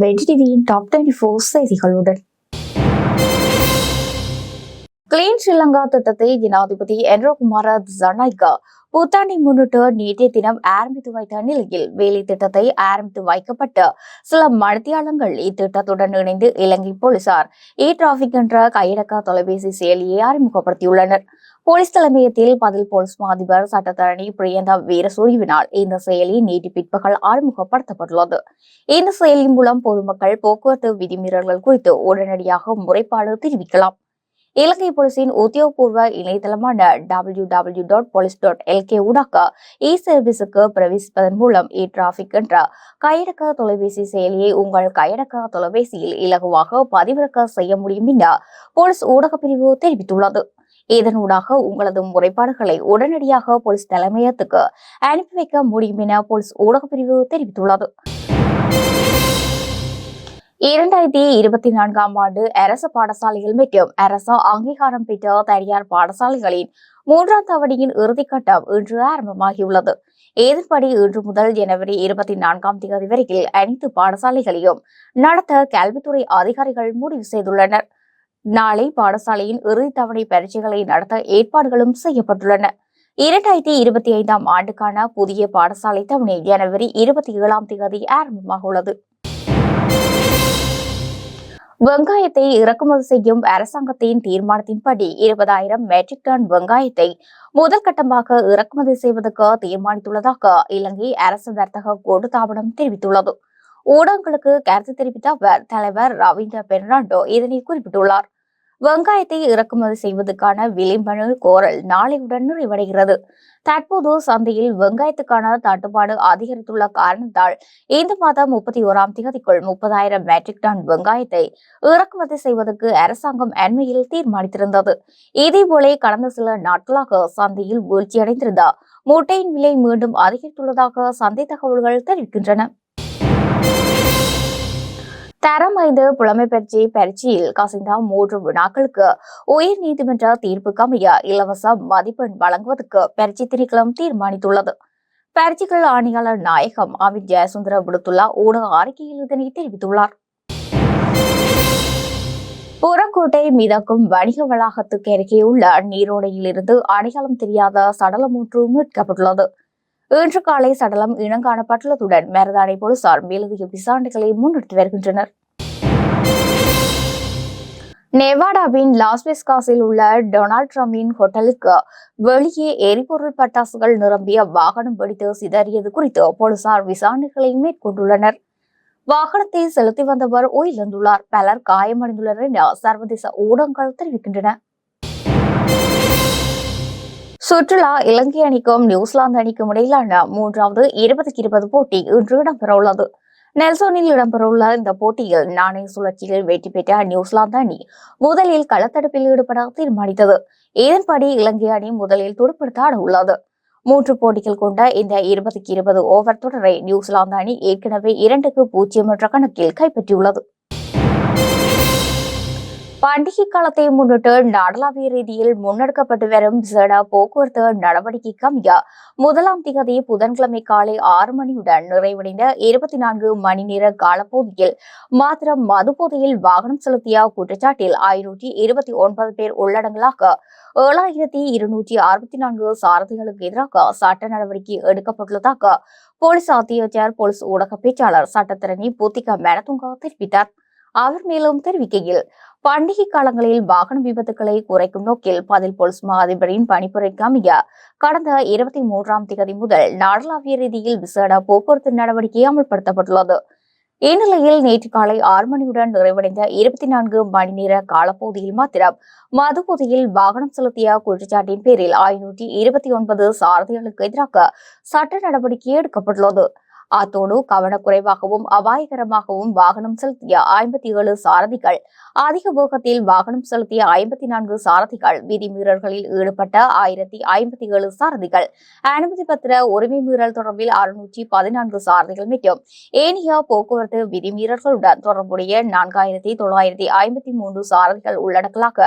வெடி டிவியின் top twenty four செய்திகளுடன். கிளீன் ஸ்ரீலங்கா திட்டத்தை ஜனாதிபதி என்ரோகுமார ஜனநாயகா புத்தாண்டை முன்னிட்டு நேற்றைய தினம் ஆரம்பித்து வைத்த நிலையில் வேலை திட்டத்தை ஆரம்பித்து வைக்கப்பட்ட சில மணித்தியாளங்கள் இத்திட்டத்துடன் இணைந்து இலங்கை போலீசார் இ டிராபிக் என்ற கையடக்க தொலைபேசி செயலியை அறிமுகப்படுத்தியுள்ளனர். போலீஸ் தலைமையத்தில் பதில் போலீஸ் மா அதிபர் சட்டத்தரணி பிரியந்தா வீரசூரியவினால் இந்த செயலி நீட்டி பிற்பகல் அறிமுகப்படுத்தப்பட்டுள்ளது. இந்த செயலி மூலம் பொதுமக்கள் போக்குவரத்து விதிமீறல்கள் குறித்து உடனடியாக முறைப்பாடு தெரிவிக்கலாம். இலங்கை போலீசின் உத்தியோகபூர்வ இணையதளமான W W dot police dot LK ஊடாக இ சர்வீஸுக்கு பிரவேசிப்பதன் மூலம் இ டிராபிக் என்ற கையடக்க தொலைபேசி செயலியை உங்கள் கையடக்க தொலைபேசியில் இலகுவாக பதிவிறக்க செய்ய முடியும் என போலீஸ் ஊடகப் பிரிவு தெரிவித்துள்ளது. இதனூடாக உங்களது முறைப்பாடுகளை உடனடியாக போலீஸ் தலைமையகத்துக்கு அனுப்பி வைக்க முடியும் என போலீஸ் ஊடகப் பிரிவு தெரிவித்துள்ளது. இரண்டாயிரத்தி இருபத்தி நான்காம் ஆண்டு அரசு பாடசாலைகள் மற்றும் அரசு அங்கீகாரம் பெற்ற தனியார் பாடசாலைகளின் மூன்றாம் தவணையின் இறுதிக்கட்டம் இன்று ஆரம்பமாகியுள்ளது. இதன்படி இன்று முதல் ஜனவரி இருபத்தி நான்காம் தேதி வரையில் அனைத்து பாடசாலைகளையும் நடத்த கல்வித்துறை அதிகாரிகள் முடிவு செய்துள்ளனர். நாளை பாடசாலையின் இறுதி தவணை பரீட்சைகளை நடத்த ஏற்பாடுகளும் செய்யப்பட்டுள்ளன. இரண்டாயிரத்தி இருபத்தி ஐந்தாம் ஆண்டுக்கான புதிய பாடசாலை தவணை ஜனவரி இருபத்தி ஏழாம் தேதி ஆரம்பமாக உள்ளது. வெங்காயத்தை இறக்குமதி செய்யும் அரசாங்கத்தின் தீர்மானத்தின்படி இருபதாயிரம் மெட்ரிக் டன் வெங்காயத்தை முதல் கட்டமாக இறக்குமதி செய்வதற்கு தீர்மானித்துள்ளதாக இலங்கை அரசு வர்த்தக கூட்டுத்தாபனம் தெரிவித்துள்ளது. ஊடகங்களுக்கு கருத்து தெரிவித்த அவர் தலைவர் ரவீந்திர பெர்னாண்டோ இதனை குறிப்பிட்டுள்ளார். வெங்காயத்தை இறக்குமதி செய்வதற்கான விளிம்பனு கோரல் நாளையுடன் நிறைவடைகிறது. தற்போது சந்தையில் வெங்காயத்துக்கான தட்டுப்பாடு அதிகரித்துள்ள காரணத்தால் இந்த மாதம் முப்பத்தி ஓராம் தேதிக்குள் முப்பதாயிரம் மெட்ரிக் டன் வெங்காயத்தை இறக்குமதி செய்வதற்கு அரசாங்கம் அண்மையில் தீர்மானித்திருந்தது. இதேபோல கடந்த சில நாட்களாக சந்தையில் வீழ்ச்சியடைந்திருந்த மூட்டையின் விலை மீண்டும் அதிகரித்துள்ளதாக சந்தை தகவல்கள் தெரிவிக்கின்றன. தரம் ஐந்து புலமை பயிற்சி பரீட்சையில் கசிந்தா மூன்று வினாக்களுக்கு உயர் நீதிமன்ற தீர்ப்புக்கு அமைய இலவச மதிப்பெண் வழங்குவதற்கு பரீட்சை திணைக்களம் தீர்மானித்துள்ளது. பரீட்சைகள் ஆணையாளர் நாயகம் அமித் ஜெயசுந்தர விடுத்துள்ள ஊடக அறிக்கையில் இதனை தெரிவித்துள்ளார். புறக்கோட்டை மிதக்கும் வணிக வளாகத்துக்கு அருகே உள்ள நீரோடையிலிருந்து அடையாளம் தெரியாத சடலம் ஒன்று மீட்கப்பட்டுள்ளது. இன்று காலை சடலம் இனங்காணப்பட்டுள்ளதுடன் மருதானை போலீசார் மேலதிக விசாரணைகளை முன்னெடுத்து வருகின்றனர். நெவாடாவின் லாஸ்வெஸ்காஸில் உள்ள டொனால்ட் ட்ரம்பின் ஹோட்டலுக்கு வெளியே எரிபொருள் பட்டாசுகள் நிரம்பிய வாகனம் வெடித்து சிதறியது குறித்து போலீசார் விசாரணைகளை மேற்கொண்டுள்ளனர். வாகனத்தை செலுத்தி வந்தவர் உயிரிழந்துள்ளார். பலர் காயமடைந்துள்ளனர் என சர்வதேச ஊடகங்கள் தெரிவிக்கின்றன. சுற்றுலா இலங்கை அணிக்கும் நியூசிலாந்து அணிக்கும் இடையிலான மூன்றாவது இருபதுக்கு இருபது போட்டி இன்று இடம்பெறவுள்ளது. நெல்சோனில் இடம்பெறவுள்ள இந்த போட்டியில் நாணய சுழற்சியில் வெற்றி பெற்ற நியூசிலாந்து அணி முதலில் களத்தடுப்பில் ஈடுபட தீர்மானித்தது. இதன்படி இலங்கை அணி முதலில் துடுப்படுத்த உள்ளது மூன்று போட்டிகள் கொண்ட இந்த இருபதுக்கு இருபது ஓவர் தொடரை நியூசிலாந்து அணி ஏற்கனவே இரண்டுக்கு பூஜ்ஜியம் என்ற கணக்கில் கைப்பற்றியுள்ளது. பண்டிகை காலத்தை முன்னிட்டு நாடளாவிய ரீதியில் முன்னெடுக்கப்பட்டு வரும் விசேட போக்குவரத்து நடவடிக்கைக்கு அமைய முதலாம் திகதி புதன்கிழமை காலை ஆறு மணியுடன் நிறைவடைந்த இருபத்தி நான்கு மணி நேர காலப்பகுதியில் மாத்திரம் மதுபோதையில் வாகனம் செலுத்திய குற்றச்சாட்டில் ஐநூற்றி இருபத்தி ஒன்பது பேர் உள்ளடங்கலாக ஏழாயிரத்தி இருநூற்றி அறுபத்தி நான்கு சாரதிகளுக்கு எதிராக சட்ட நடவடிக்கை எடுக்கப்பட்டுள்ளதாக போலீஸ் அத்தியட்சர் போலீஸ் ஊடக பேச்சாளர் சட்டத்திரணி பூத்திகா மேனதுங்கா தெரிவித்தார். அவர் மேலும் தெரிவிக்கையில் பண்டிகை காலங்களில் வாகன விபத்துக்களை குறைக்கும் நோக்கில் பதில் போலீஸ் மா அதிபரின் பணிப்புரைக்கு அமைய கடந்த இருபத்தி மூன்றாம் தேதி முதல் நாடளாவிய ரீதியில் விசேட போக்குவரத்து நடவடிக்கை அமல்படுத்தப்பட்டுள்ளது. இந்நிலையில் நேற்று காலை ஆறு மணியுடன் நிறைவடைந்த இருபத்தி நான்கு மணி நேர காலப்பகுதியில் மாத்திரம் மதுபோதையில் வாகனம் செலுத்திய குற்றச்சாட்டின் பேரில் ஐநூற்றி இருபத்தி ஒன்பது சாரதிகளுக்கு எதிராக சட்ட நடவடிக்கை எடுக்கப்பட்டுள்ளது. அத்தோடு கவனக்குறைவாகவும் அபாயகரமாகவும் வாகனம் செலுத்திய ஐம்பத்தி ஏழு சாரதிகள். அதிக வேகத்தில் வாகனம் செலுத்திய ஐம்பத்தி நான்கு சாரதிகள் விதிமீறல்களில் ஈடுபட்ட ஆயிரத்தி ஐம்பத்தி ஏழு சாரதிகள். அனுமதி பத்திர உரிமை மீறல் தொடர்பில் அறுநூற்றி பதினான்கு சாரதிகள் மற்றும் ஏனைய போக்குவரத்து விதிமீறல்களுடன் தொடர்புடைய நான்காயிரத்தி தொள்ளாயிரத்தி ஐம்பத்தி மூன்று சாரதிகள் உள்ளடக்கலாக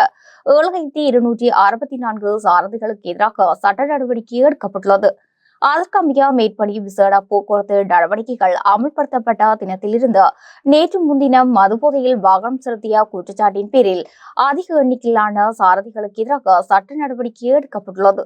ஏழாயிரத்தி இருநூற்றி அறுபத்தி நான்கு சாரதிகளுக்கு எதிராக சட்ட நடவடிக்கை எடுக்கப்பட்டுள்ளது. அதற்கமைய மேற்படி விசேட போக்குவரத்து நடவடிக்கைகள் அமல்படுத்தப்பட்ட தினத்திலிருந்து நேற்று முன்தினம் மதுபோதையில் வாகனம் செலுத்திய குற்றச்சாட்டின் பேரில் அதிக எண்ணிக்கையிலான சாரதிகளுக்கு எதிராக சட்ட நடவடிக்கை எடுக்கப்பட்டுள்ளது.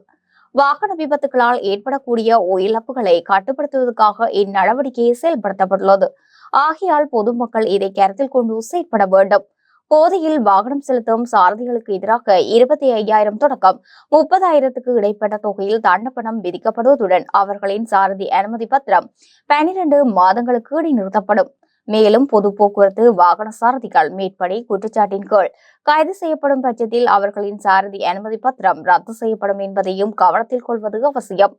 வாகன விபத்துகளால் ஏற்படக்கூடிய உயிரிழப்புகளை கட்டுப்படுத்துவதற்காக இந்நடவடிக்கை செயல்படுத்தப்பட்டுள்ளது. ஆகையால் பொதுமக்கள் இதை கருத்தில் கொண்டு செயற்பட வேண்டும். போதையில் வாகனம் செலுத்தும் சாரதிகளுக்கு எதிராக இருபத்தி ஐயாயிரம் தொடக்கம். முப்பதாயிரத்துக்கு இடைப்பட்ட தொகையில் தண்டப்பணம் விதிக்கப்படுவதுடன் அவர்களின் சாரதி அனுமதி பத்திரம் பனிரெண்டு மாதங்களுக்கு இடைநிறுத்தப்படும். மேலும் பொது போக்குவரத்து வாகன சாரதிகள் மேற்படி குற்றச்சாட்டின் கீழ் கைது செய்யப்படும் பட்சத்தில் அவர்களின் சாரதி அனுமதி பத்திரம் ரத்து செய்யப்படும் என்பதையும் கவனத்தில் கொள்வது அவசியம்.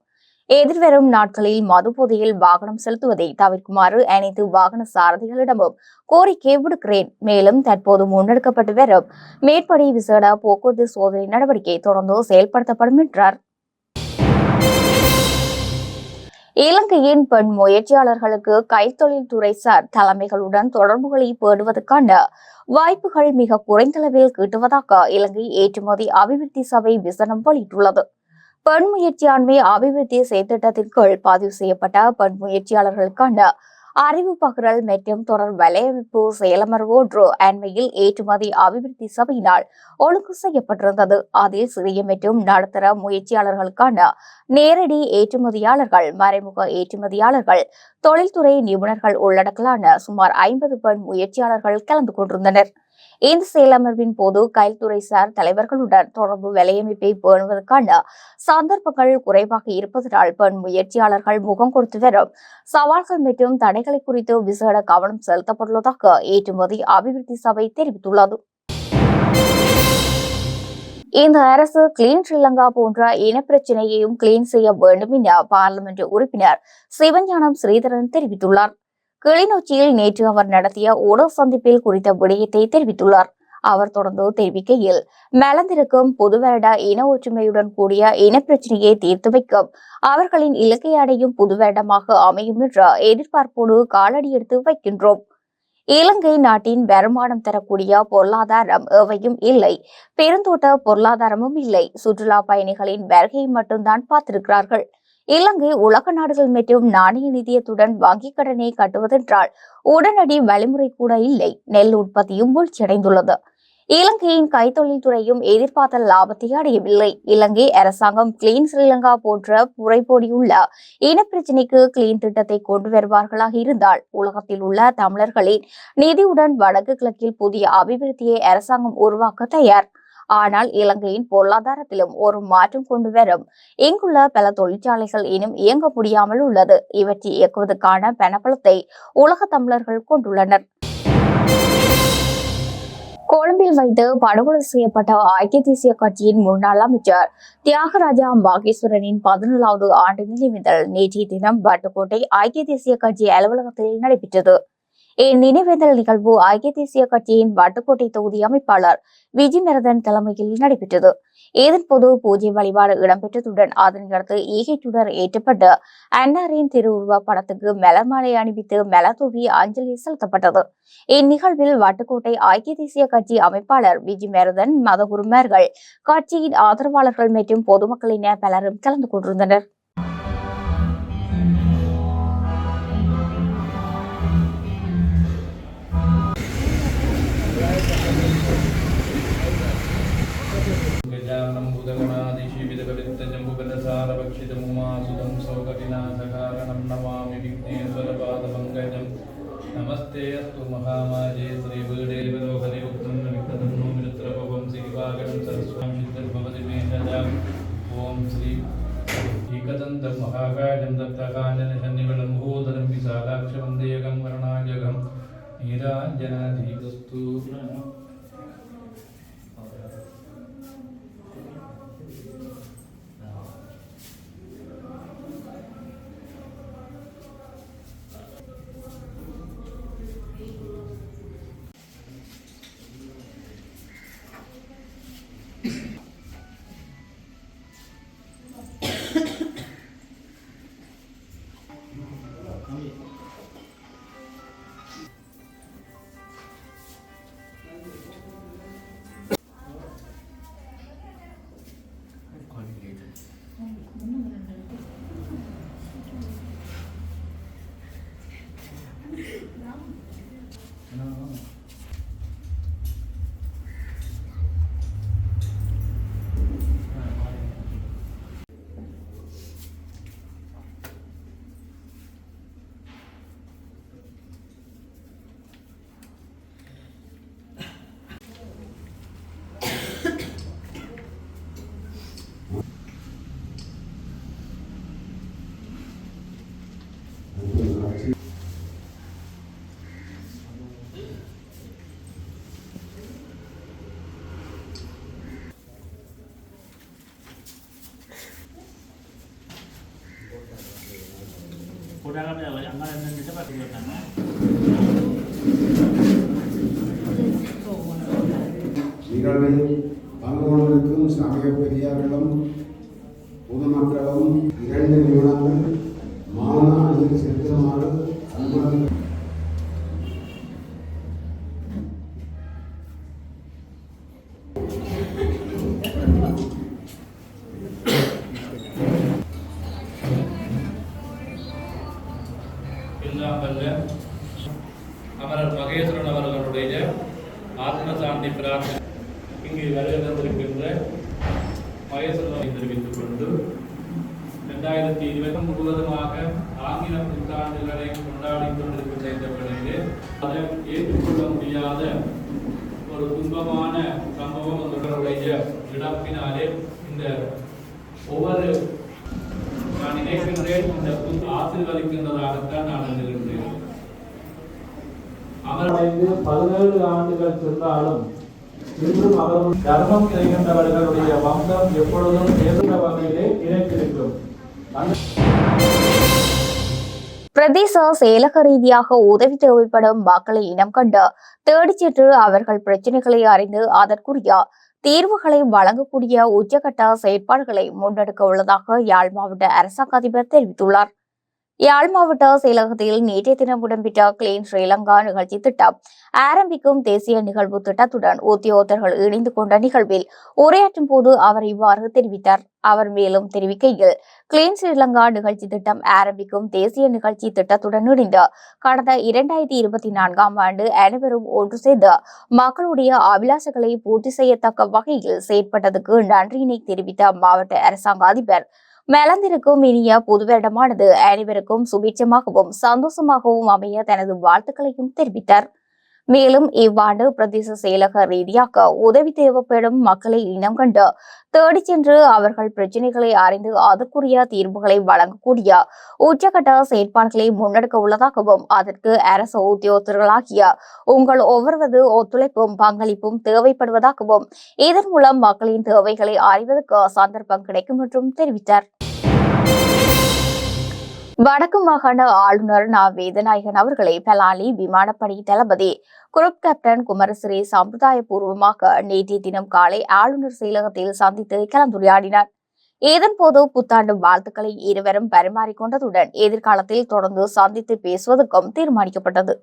எதிர்வரும் நாட்களில் மதுபோதையில் வாகனம் செலுத்துவதை தவிர்க்குமாறு அனைத்து வாகன சாரதிகளிடமும் கோரிக்கை விடுக்கிறேன். மேலும் தற்போது முன்னெடுக்கப்பட்டு வரும் மேற்படி விசேட போக்குவரத்து சோதனை நடவடிக்கை தொடர்ந்து செயல்படுத்தப்படும் என்றார். இலங்கையின் பெண் முயற்சியாளர்களுக்கு கைத்தொழில் துறைசார் தலைமைகளுடன் தொடர்புகளை பேடுவதற்கான வாய்ப்புகள் மிக குறைந்தளவில் கிட்டுவதாக இலங்கை ஏற்றுமதி அபிவிருத்தி சபை விசனம் வெளியிட்டுள்ளது. பெண் முயற்சியாண்மை அபிவிருத்தி செயற்திட்டத்தின் கீழ் பதிவு செய்யப்பட்ட பெண் முயற்சியாளர்களுக்கான அறிவு பகிரல் மற்றும் தொடர் வலையமைப்பு செயலமர்வு ஒன்று அண்மையில் ஏற்றுமதி அபிவிருத்தி சபையினால் ஒழுங்கு செய்யப்பட்டிருந்தது. அதில் சிறிய மற்றும் நடுத்தர முயற்சியாளர்களுக்கான நேரடி ஏற்றுமதியாளர்கள் மறைமுக ஏற்றுமதியாளர்கள் தொழில்துறை நிபுணர்கள் உள்ளடக்கலான சுமார் ஐம்பது பெண் முயற்சியாளர்கள் கலந்து கொண்டிருந்தனர். இந்த செயலமர்வின் போது கைல்துறைசார் தலைவர்களுடன் தொடர்பு விலையமைப்பை பேணுவதற்கான சந்தர்ப்பங்கள் குறைவாக இருப்பதனால் பெண் முயற்சியாளர்கள் முகம் கொடுத்து வரும் சவால்கள் மற்றும் தடைகளை குறித்து விசேட கவனம் செலுத்தப்பட்டுள்ளதாக ஏற்றுமதி அபிவிருத்தி சபை தெரிவித்துள்ளது. இந்த அரசு கிளீன் ஸ்ரீலங்கா போன்ற இனப்பிரச்சினையையும் கிளீன் செய்ய வேண்டும் என பாராளுமன்ற உறுப்பினர் சிவஞானம் ஸ்ரீதரன் தெரிவித்துள்ளார். கிளிநொச்சியில் நேற்று அவர் நடத்திய உணவு சந்திப்பில் குறித்த விடயத்தை தெரிவித்துள்ளார். அவர் தொடர்ந்து தெரிவிக்கையில் மலர்ந்திருக்கும் புதுவருட இன ஒற்றுமையுடன் கூடிய இனப்பிரச்சனையை தீர்த்து வைக்கும் அவர்களின் இலக்கை அடையும் புது அமையும் என்ற எதிர்பார்ப்போடு காலடி எடுத்து வைக்கின்றோம். இலங்கை நாட்டின் வருமானம் தரக்கூடிய பொருளாதாரம் எவையும் இல்லை. பெருந்தோட்ட பொருளாதாரமும் இல்லை. சுற்றுலா பயணிகளின் வருகையை மட்டும்தான் பார்த்திருக்கிறார்கள். இலங்கை உலக நாடுகள் மற்றும் நாணய நிதியத்துடன் வங்கிக் கடனை கட்டுவதென்றால் உடனடி வழிமுறை கூட இல்லை. நெல் உற்பத்தியும் வீழ்ச்சியடைந்துள்ளது. இலங்கையின் கைத்தொழில் துறையும் எதிர்பார்த்த லாபத்தை அடையவில்லை. இலங்கை அரசாங்கம் கிளீன் ஸ்ரீலங்கா போன்ற புரைப்போடியுள்ள இனப்பிரச்சினைக்கு கிளீன் திட்டத்தை கொண்டு வருவார்களாக இருந்தால் உலகத்தில் உள்ள தமிழர்களின் நிதியுடன் வடக்கு கிழக்கில் புதிய அபிவிருத்தியை அரசாங்கம் உருவாக்க தயார். ஆனால் இலங்கையின் பொருளாதாரத்திலும் ஒரு மாற்றம் கொண்டு வரும். இங்குள்ள பல தொழிற்சாலைகள் இன்னும் இயங்க முடியாமல் உள்ளது. இவற்றை இயக்குவதற்கான பணப்பலத்தை உலக தமிழர்கள் கொண்டுள்ளனர். கொழும்பில் வைத்து படுகொலை செய்யப்பட்ட ஐக்கிய தேசிய கட்சியின் முன்னாள் அமைச்சர் தியாகராஜா பாகேஸ்வரனின் பதினேழாவது ஆண்டு நினைவேந்தல் நேற்றைய தினம் பட்டுக்கோட்டை ஐக்கிய தேசிய கட்சி அலுவலகத்தில் நடைபெற்றது. இந்நினைவேந்தல் நிகழ்வு ஐக்கிய தேசிய கட்சியின் வட்டுக்கோட்டை தொகுதி அமைப்பாளர் விஜி விஜிமரதன் தலைமையில் நடைபெற்றது. இதன்போது பூஜை வழிபாடு இடம்பெற்றதுடன் அதனையடுத்து ஈகை சுடர் ஏற்றப்பட்டு அன்னாரின் திருவுருவ படத்துக்கு மலர் மாலை அணிவித்து மலர் தூவி அஞ்சலி செலுத்தப்பட்டது. இந்நிகழ்வில் வட்டுக்கோட்டை ஐக்கிய தேசிய கட்சி அமைப்பாளர் விஜி விஜிமரதன் மதகுருமார்கள் கட்சியின் ஆதரவாளர்கள் மற்றும் பொதுமக்கள் பலரும் கலந்து கொண்டிருந்தனர். போட்டாங்க அங்கே நின்றுட்டு நிகழ்வில் பங்கு கொண்டிருக்கும் சமய பெரியார்களும் இரண்டாயிரத்தி இருபது முழுவதுமாக ஆங்கில புத்தாண்டுகளை கொண்டாடி கொண்டிருக்கின்ற இந்த வேளையிலே அதை ஏற்றுக்கொள்ள முடியாத ஒரு துன்பமான சம்பவம் அவர்களுடைய இழப்பினாலே இந்த ஒவ்வொரு நான் நினைக்கின்றேன் இந்த புது ஆசீர்வதிக்கின்றதாகத்தான் நான் நினைக்கின்றேன் அமர்ந்து பதினேழு ஆண்டுகள் சென்றாலும் இன்றும் அவர் தர்மம் செய்கின்றவர்களுடைய வம்சம் எப்பொழுதும் எந்த வகையிலே நினைத்திருக்கும் பிரதேச செயலக ரீதியாக உதவி தேவைப்படும் மக்களை இனம் கண்டு தேடிச் சென்று அவர்கள் பிரச்சனைகளை அறிந்து அதற்குரிய தீர்வுகளை வழங்கக்கூடிய உச்சகட்ட செயற்பாடுகளை முன்னெடுக்க உள்ளதாக யாழ் மாவட்ட அரசாங்க அதிபர் தெரிவித்துள்ளார். யாழ் மாவட்ட செயலகத்தில் நேற்றைய தினம் இடம்பெற்ற கிளீன் ஸ்ரீலங்கா நிகழ்ச்சி திட்டம் ஆரம்பிக்கும் தேசிய நிகழ்வு திட்டத்துடன் உத்தியோகத்தர்கள் இணைந்து கொண்ட நிகழ்வில் உரையாற்றும் போது அவர் இவ்வாறு தெரிவித்தார். அவர் மேலும் தெரிவிக்கையில் கிளீன் ஸ்ரீலங்கா நிகழ்ச்சி திட்டம் ஆரம்பிக்கும் தேசிய நிகழ்ச்சி திட்டத்துடன் இணைந்து கடந்த இரண்டாயிரத்தி இருபத்தி நான்காம் ஆண்டு அனைவரும் ஒன்று சேர்ந்து மக்களுடைய அபிலாஷங்களை பூர்த்தி செய்யத்தக்க வகையில் செயற்பட்டதுக்கு நன்றியினை தெரிவித்த மாவட்ட அரசாங்க அதிபர் மலர்ந்திருக்கும் இனிய புது வருடமானது அனைவருக்கும் சுபீட்சமாகவும் சந்தோஷமாகவும் அமைய தனது வாழ்த்துக்களையும் தெரிவித்தார். மேலும் இவ்வாண்டு பிரதேச செயலக ரீதியாக உதவி தேவைப்படும் மக்களை இனம் கண்டு தேடிச் சென்று அவர்கள் பிரச்சனைகளை அறிந்து அதற்குரிய தீர்வுகளை வழங்கக்கூடிய உச்சகட்ட செயற்பாடுகளை முன்னெடுக்க உள்ளதாகவும் அதற்கு அரசு உத்தியோகத்தர்களாகிய உங்கள் ஒவ்வொருவது ஒத்துழைப்பும் பங்களிப்பும் தேவைப்படுவதாகவும் இதன் மூலம் மக்களின் தேவைகளை அறிவதற்கு சந்தர்ப்பம் கிடைக்கும் என்றும் தெரிவித்தார். வடக்கு மாகாண ஆளுநர் நா. வேதநாயகன் அவர்களை பலாலி விமானப்படை தளபதி குரூப் கேப்டன் குமரசிறி சம்பிரதாயபூர்வமாக நேற்றைய தினம் காலை ஆளுநர் செயலகத்தில் சந்தித்து கலந்துரையாடினார். இதன்போது புத்தாண்டு வாழ்த்துக்களை இருவரும் பரிமாறிக்கொண்டதுடன் எதிர்காலத்தில் தொடர்ந்து சந்தித்து பேசுவதற்கும் தீர்மானிக்கப்பட்டது.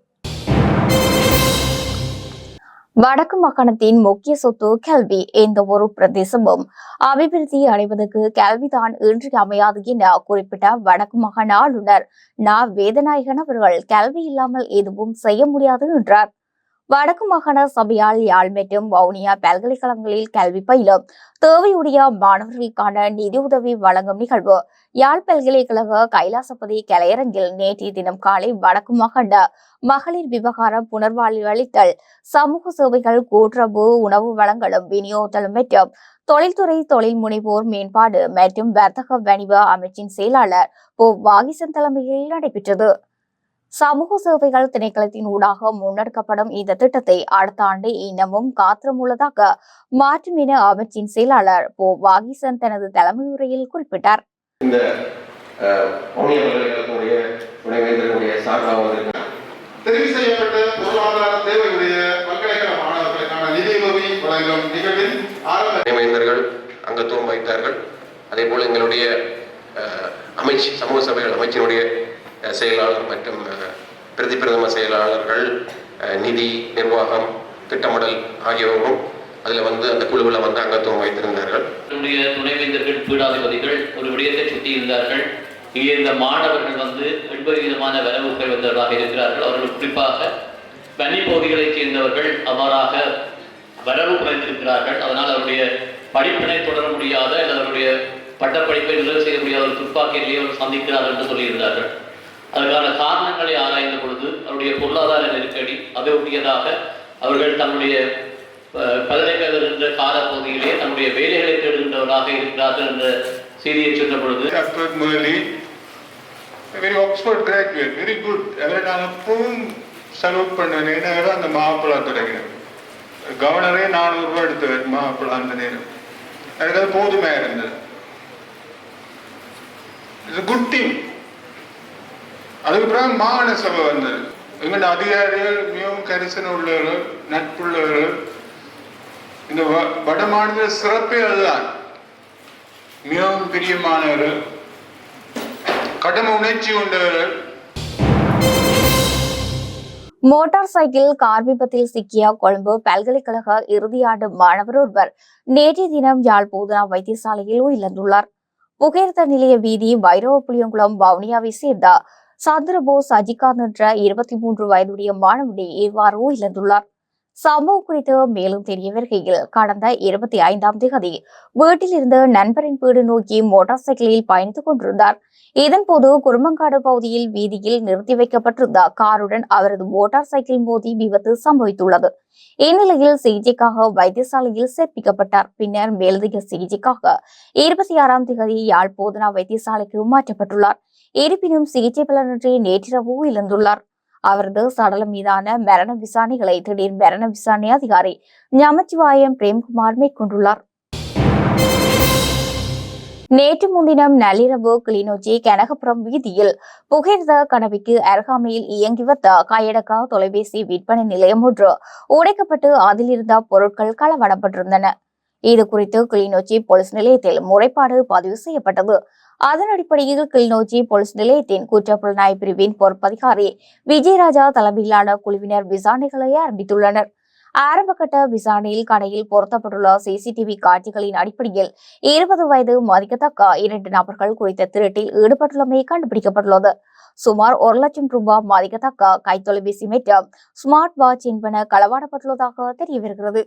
வடக்கு மாகாணத்தின் முக்கிய சொத்து கல்வி எந்த ஒரு பிரதேசமும் அபிவிருத்தி அடைவதற்கு கல்விதான் இன்றியமையாது என குறிப்பிட்ட வடக்கு மாகாண ஆளுநர் நா. வேதநாயகன் அவர்கள் கல்வி இல்லாமல் எதுவும் செய்ய முடியாது என்றார். வடக்கு மாகாண சபையால் யாழ் மற்றும் வவுனியா பல்கலைக்கழகங்களில் கல்வி பயிலும். தேவையுடைய மாணவர்களுக்கான நிதியுதவி வழங்கும் நிகழ்வு. யாழ் பல்கலைக்கழக கைலாசபதி கலையரங்கில் நேற்றைய தினம் காலை வடக்கு மாகாண மகளிர் விவகாரம் புனர்வாழ்வளித்தல் சமூக சேவைகள் கூட்டுறவு உணவு வழங்கலும் விநியோகத்தலும் மற்றும் தொழில்துறை தொழில் முனைவோர் மேம்பாடு மற்றும் வர்த்தக வணிக அமைச்சின் செயலாளர் போ. வாகிசன் தலைமையில் நடைபெற்றது. சமூக சேவைகள் திணைக்களத்தின் ஊடாக முன்னெடுக்கப்படும் இந்த திட்டத்தை அடுத்த ஆண்டு இன்னமும் காத்திரமுள்ளதாக மாற்றும் என அமைச்சின் செயலாளர் போ வாகிசன் தனது தலைமையுரையில் குறிப்பிட்டார். இந்த அஹ், வவுனியா பல்கலைக்கழகத்தினுடைய துணைவேந்தர்களுடைய சார்பாக வந்திருக்கிறார் தெரிவு செய்யப்பட்ட பொருளாதார தேவையுடைய பல்கலைக்கழக மாணவர்களுக்கான நிதியுதவி வழங்கும் நிகழ்வின் ஆரம்ப துணைவேந்தர்கள் அங்கத்துவம் வைத்தார்கள் அதே போல் எங்களுடைய அமைச்சு சமூக சபைகள் அமைச்சினுடைய செயலாளர் மற்றும் பிரதி பிரதம செயலாளர்கள் நிதி நிர்வாகம் திட்டமிடல் ஆகியோரும் அதில் வந்து அந்த குழுவில் வந்து அங்கத்துவம் வைத்திருந்தார்கள். என்னுடைய துணைவேந்தர்கள் பீடாதிபதிகள் ஒரு விடயத்தை சுட்டியிருந்தார்கள் இங்கே இந்த மாணவர்கள் வந்து எண்பது விதமான வரவு பெறுவதற்காக இருக்கிறார்கள். அவர்கள் குறிப்பாக வன்னி பகுதிகளைச் சேர்ந்தவர்கள் அவ்வாறாக வரவு குறைந்திருக்கிறார்கள் அதனால் அவருடைய படிப்பினை தொடர முடியாத அல்லது அவருடைய பட்டப்படிப்பை நிறைவு செய்ய முடியாத ஒரு துப்பாக்கியிலேயே அவர் சந்திக்கிறார்கள் என்று சொல்லியிருந்தார்கள். அதற்கான காரணங்களை ஆராய்ந்த பொழுது அவருடைய பொருளாதார நெருக்கடி அதை அவர்கள் தன்னுடைய பல்கலைக்கழகம் என்ற காலப்பகுதியிலே தன்னுடைய வேலைகளை தேடுகின்றவராக இருக்கிறார்கள் என்ற செய்தியை சொன்ன பொழுது Akbar Mudali very Oxford graduate very good அவரை நான் எப்பவும் சல்யூட் பண்ணுவேன். என்ன அந்த மாப்பிள்ளை துறையினர் கவர்னரே நானூறு ரூபாய் எடுத்தவர் மாப்பிள்ளை அந்த நேரம். எனக்கு அது போதுமையாக இருந்தது இட்ஸ் குட் டீம் அதுக்கு பிறகு மாகாண சபை வந்தது. எங்கள்ட அதிகாரிகள் மிகவும் கரிசன உள்ளவர்கள் நட்புள்ளவர்கள். இந்த வட மாநில சிறப்பே அதுதான். மிகவும் பிரியமானவர்கள். கடமை உணர்ச்சி கொண்டவர்கள். மோட்டார் சைக்கிள் கார் விபத்தில் சிக்கிய கொழும்பு பல்கலைக்கழக இறுதியாண்டு மாணவர் ஒருவர் நேற்றைய தினம் யாழ் போதனா வைத்தியசாலையில் உயிரிழந்துள்ளார். புகையிரத நிலைய வீதி வைரவ புளியங்குளம் வவுனியாவை சேர்ந்த சந்திரபோஸ் அஜிகாந்த் என்ற இருபத்தி மூன்று வயதுடைய மாணவனை இவ்வாறு இழந்துள்ளார். சம்பவம் குறித்து மேலும் தெரிய வருகையில் கடந்த இருபத்தி ஐந்தாம் தேதி வீட்டில் நண்பரின் வீடு நோக்கி மோட்டார் சைக்கிளில் பயணித்துக் கொண்டிருந்தார். இதன்போது குருமங்காடு பகுதியில் வீதியில் நிறுத்தி வைக்கப்பட்டிருந்த காருடன் அவரது மோட்டார் சைக்கிள் மோதி விபத்து சம்பவித்துள்ளது. இந்நிலையில் சிகிச்சைக்காக வைத்தியசாலையில் சேர்ப்பிக்கப்பட்டார். பின்னர் மேலதிக சிகிச்சைக்காக இருபத்தி ஆறாம் தேதி யாழ் போதனா வைத்தியசாலைக்கு மாற்றப்பட்டுள்ளார். இருப்பினும் சிகிச்சை பலனின்றி நேற்றிரவு இழந்துள்ளார் அவரது சடலம் மீதான மரண விசாரணைகளை திடீர் மரண விசாரணை அதிகாரி நமச்சிவாயம் பிரேம்குமார் மேற்கொண்டுள்ளார். நேற்று முன்தினம் நள்ளிரவு கிளிநொச்சி கனகபுரம் வீதியில் புகைர்ந்த கனவிக்கு அருகாமையில் இயங்கி வந்த கையடக்கா தொலைபேசி விற்பனை நிலையம் ஒன்று உடைக்கப்பட்டு அதில் இருந்த பொருட்கள் களவாடப்பட்டிருந்தன. இது குறித்து கிளிநொச்சி போலீஸ் நிலையத்தில் முறைப்பாடு பதிவு செய்யப்பட்டது. அதன் அடிப்படையில் கிளிநொச்சி போலீஸ் நிலையத்தின் குற்றப்புலனாய்வு பிரிவின் பொறுப்பதிகாரி விஜயராஜா தலைமையிலான குழுவினர் விசாரணைகளை ஆரம்பித்துள்ளனர். ஆரம்பகட்ட விசாரணையில் கடையில் பொருத்தப்பட்டுள்ள சிசிடிவி காட்சிகளின் அடிப்படையில் இருபது வயது மதிக்கத்தக்க இரண்டு நபர்கள் குறித்த திருட்டில் ஈடுபட்டுள்ளமை கண்டுபிடிக்கப்பட்டுள்ளது. சுமார் ஒரு லட்சம் ரூபாய் மதிக்கத்தக்க கைத்தொலைபேசி மற்றும் ஸ்மார்ட் வாட்ச் என்பன களவாடப்பட்டுள்ளதாக தெரிய வருகிறது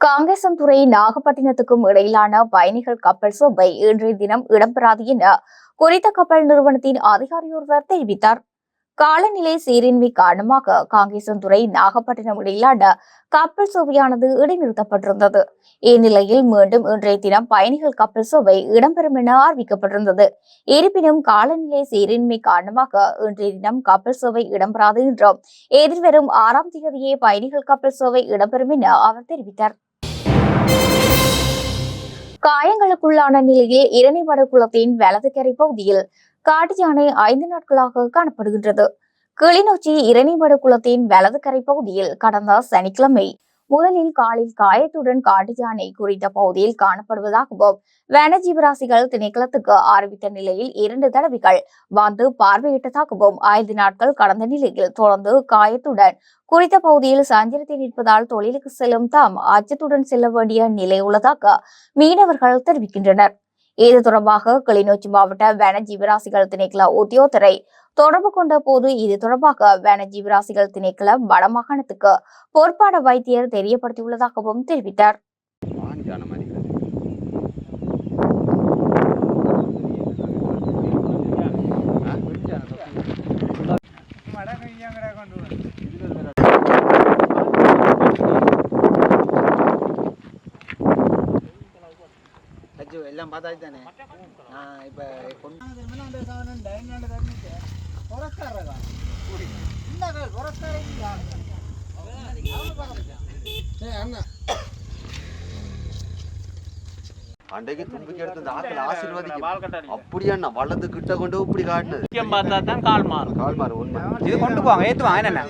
காங்கேசன்துறை நாகப்பட்டினத்துக்கும் இடையிலான பயணிகள் கப்பல் சோபை இன்றைய தினம் இடம்பெறாது என குறித்த கப்பல் நிறுவனத்தின் அதிகாரியொருவர் தெரிவித்தார். காலநிலை சீரின்மை காரணமாக காங்கேசன்துறை நாகப்பட்டினம் இடையிலான கப்பல் சோவையானது இடைநிறுத்தப்பட்டிருந்தது. இந்நிலையில் மீண்டும் இன்றைய தினம் பயணிகள் கப்பல் சோவை இடம்பெறும் என அறிவிக்கப்பட்டிருந்தது. இருப்பினும் காலநிலை சீரின்மை காரணமாக இன்றைய தினம் கப்பல் சோவை இடம்பெறாது என்றும் எதிர்வரும் ஆறாம் தேதியே பயணிகள் கப்பல் சோவை இடம்பெறும் என அவர் தெரிவித்தார். காயங்களுக்குள்ளான நிலையில் இரணிவட குளத்தின் வலது கரை பகுதியில் காட்டு யானை ஐந்து நாட்களாக காணப்படுகின்றது. கிளிநொச்சி இரணிவட குளத்தின் வலது கரை பகுதியில் கடந்த சனிக்கிழமை முதலில் காலில் காயத்துடன் காட்டு குறித்த பகுதியில் காணப்படுவதாகவும் வனஜீவராசிகள் திணைக்களத்துக்கு அறிவித்த நிலையில் இரண்டு தடவைகள் வந்து பார்வையிட்டதாகவும் ஐந்து நாட்கள் கடந்த நிலையில் தொடர்ந்து காயத்துடன் குறித்த பகுதியில் சஞ்சரித்து நிற்பதால் தொழிலுக்கு செல்லும் தாம் அச்சத்துடன் செல்ல வேண்டிய நிலை உள்ளதாக மீனவர்கள் தெரிவிக்கின்றனர். இது தொடர்பாக கிளிநொச்சி மாவட்ட வன ஜீவராசிகள் திணைக்கள உத்தியோகத்தரை தொடர்பு கொண்ட போது இது தொடர்பாக வன ஜீவராசிகள் திணைக்கள வடமாகாணத்துக்கு பொறுப்பான வைத்தியர் தெரியப்படுத்தியுள்ளதாகவும் தெரிவித்தார். அஜு எல்லாம் பார்த்தாச்சு தானே நான் இப்போ கொண்டு அன்றைக்கு தும்பிக்கை எடுத்து அந்த ஆக்கள் ஆசீர்வதிக்கும். அப்படியே அண்ணா வளர்ந்து கிட்ட கொண்டு இப்படி காட்டினது? முக்கியம் பார்த்தா தான் கால் மாறும். கால் மாறு உண்மை. இது கொண்டு போவாங்க ஏற்றுவாங்க என்னென்ன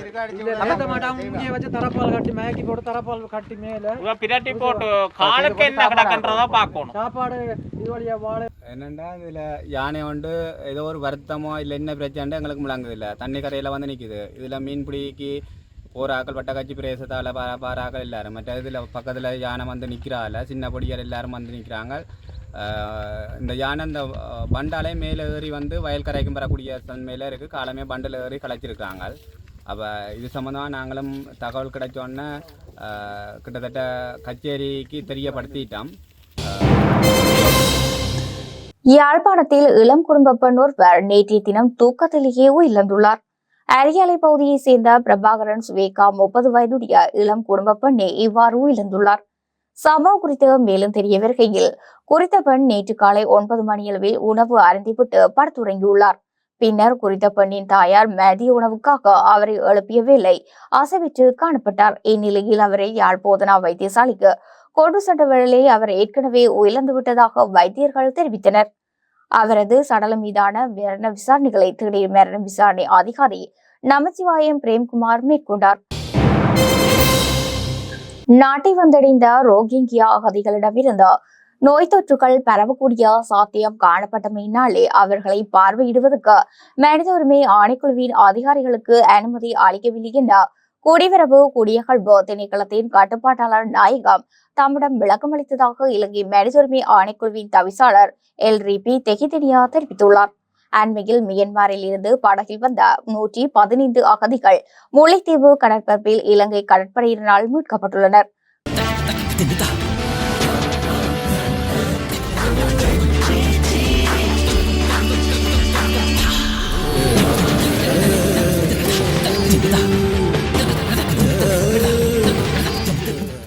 இவ பிரட்டி போட்டு காலுக்கு என்ன கிடக்குன்றதா பார்க்கணும். என்னண்டா இதில் யானை வந்து ஏதோ ஒரு வருத்தமோ இல்லை என்ன பிரச்சனை எங்களுக்கு முழங்குது இல்லை. தண்ணி கரையில் வந்து நிற்குது இதில் மீன் பிடிக்கு போராக்கள் வட்டக்காட்சி பிரதேசத்தால் பா பாராக்கள் எல்லாரும் மற்ற இதில் பக்கத்தில் யானை வந்து நிற்கிறாள் சின்ன பொடியார் எல்லாரும் வந்து நிற்கிறாங்க இந்த யானை இந்த பண்டாலே மேலே ஏறி வந்து வயல்கரைக்கும் வரக்கூடிய தன்மையில் இருக்குது காலமே பண்டில் ஏறி கலைச்சிருக்காங்க அப்போ இது சம்மந்தமாக நாங்களும் தகவல் கிடைச்சோன்னே கிட்டத்தட்ட கச்சேரிக்கு தெரியப்படுத்திட்டோம் யாழ்ப்பாணத்தில் இளம் குடும்ப பெண்ணோர் நேற்றைய தினம் தூக்கத்திலேயே உயிரிழந்துள்ளார் அரியாலை பகுதியைச் சேர்ந்த பிரபாகரன் சுவேகா முப்பது வயதுடைய இளம் குடும்ப பெண்ணே இவ்வாறு இழந்துள்ளார் சம்பவம் குறித்து மேலும் தெரிய வருகையில் குறித்த பெண் நேற்று காலை ஒன்பது மணியளவில் உணவு அருந்திவிட்டு படுத்துறங்கியுள்ளார். பின்னர் குறித்த பெண்ணின் தாயார் மதிய உணவுக்காக அவரை எழுப்பிய வேலை அசைவிட்டு காணப்பட்டார். இந்நிலையில் அவரை யாழ் போதனா வைத்தியசாலைக்கு கொண்டு சென்ற வேளையில் அவர் ஏற்கனவே உயிர்ந்து விட்டதாக வைத்தியர்கள் தெரிவித்தனர். அவரது சடலம் மீதான மரண விசாரணைகளை திடீர் மரண விசாரணை அதிகாரி நமச்சிவாயம் பிரேம்குமார் மேற்கொண்டார். நாட்டை வந்தடைந்த ரோஹிங்கியா அகதிகளிடமிருந்து நோய் தொற்றுகள் பரவக்கூடிய சாத்தியம் காணப்பட்டமையினாலே அவர்களை பார்வையிடுவதற்கு மனித உரிமை ஆணைக்குழுவின் அதிகாரிகளுக்கு அனுமதி அளிக்கவில்லை என்றார் குடிவரவு குடியகழ்வு திணைக்களத்தின் கட்டுப்பாட்டாளர் நாயகம் தம்மிடம் விளக்கமளித்ததாக இலங்கை மனிதுரிமை ஆணைக்குழுவின் தவிசாளர் எல். ரிபி தெஹிதெனியா தெரிவித்துள்ளார். அண்மையில் மியன்மாரில் இருந்து படகில் வந்த நூற்றி பதினைந்து அகதிகள் முல்லைத்தீவு கடற்பரப்பில் இலங்கை கடற்படையினரால் மீட்கப்பட்டுள்ளனர்.